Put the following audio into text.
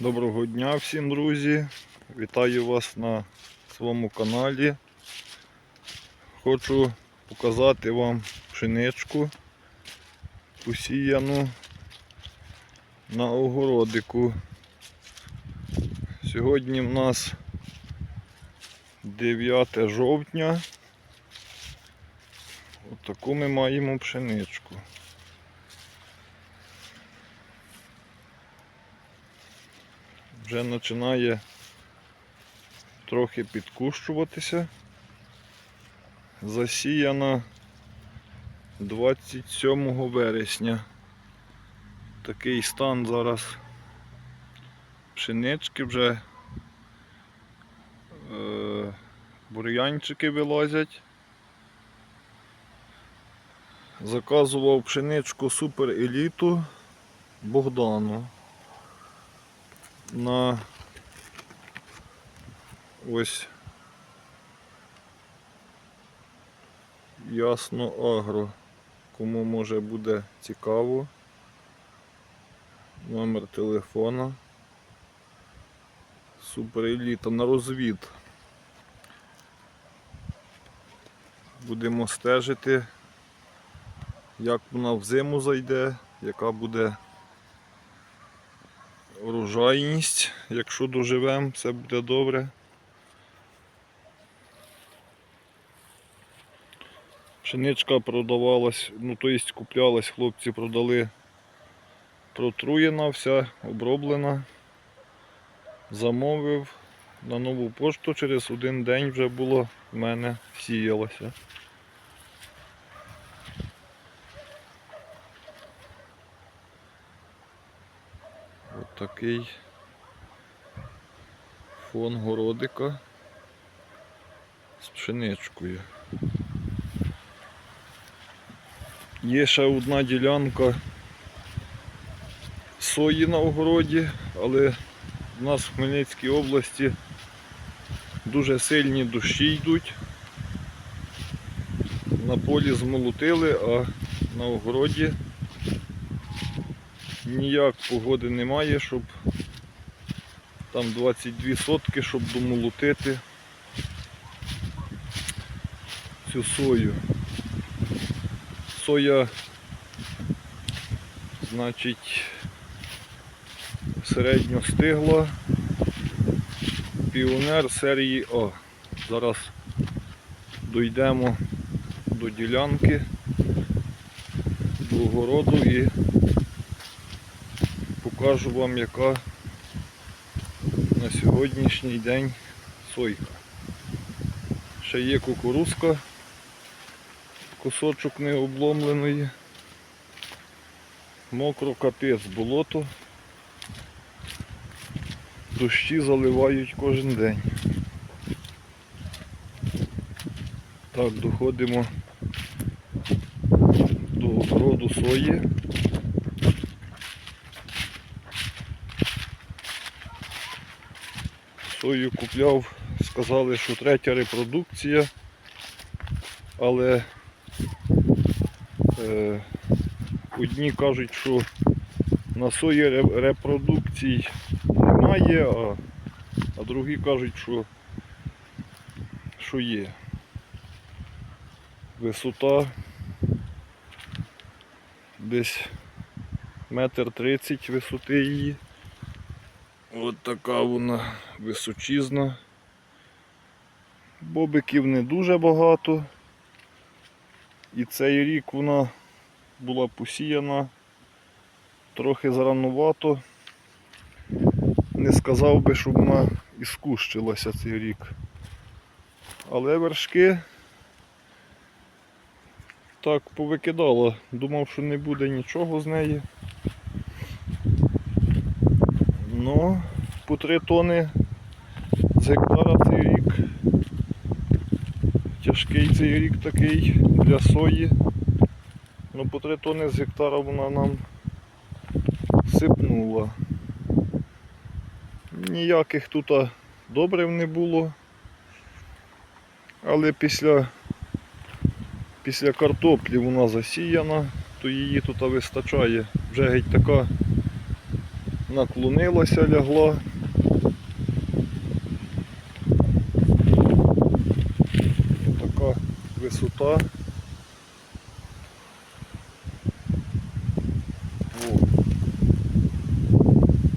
Доброго дня всім, друзі! Вітаю вас на своєму каналі. Хочу показати вам пшеничку посіяну на огородику. Сьогодні в нас 9 жовтня. Отаку ми маємо пшеничку. Вже починає трохи підкущуватися. Засіяна 27 вересня. Такий стан зараз пшенички вже е, бур'янчики вилазять. Заказував пшеничку супер еліту Богдану на ось ясно агро. Кому може буде цікаво. Номер телефона. Супер еліта на розвід. Будемо стежити, як вона в зиму зайде, яка буде урожайність. Якщо доживемо, все буде добре. Пшеничка продавалась, ну то есть куплялась, хлопці продали протруєна, вся оброблена. Замовив на нову пошту, через один день вже було в мене сіялося. Ось такий фон городика з пшеничкою. Є ще одна ділянка сої на огороді, але в нас в Хмельницькій області дуже сильні дощі йдуть. На полі змолотили, а на огороді ніяк погоди немає, щоб там 22 сотки, щоб домолотити цю сою. Соя, значить, середньо стигла. Піонер серії А. Зараз дійдемо до ділянки, до огороду і покажу вам, яка на сьогоднішній день сойка. Ще є кукурузка, кусочок не обломленої. Мокро капець болото. Дощі заливають кожен день. Так, доходимо до огороду сої. Сою купляв, сказали, що третя репродукція, але е, одні кажуть, що на сої ре- репродукцій немає, а, а другі кажуть, що, що є. Висота десь метр тридцять висоти її. От така вона височізна. Бобиків не дуже багато. І цей рік вона була посіяна трохи заранувато. Не сказав би, що вона і скущилася цей рік. Але вершки так повикидала. Думав, що не буде нічого з неї. Ну, по 3 тони з гектара цей рік. Тяжкий цей рік такий для сої. Ну по 3 тони з гектара вона нам сипнула. Ніяких тут добрив не було. Але після, після картоплі вона засіяна, то її тут вистачає. Вже геть така наклонилася, лягла. Така висота.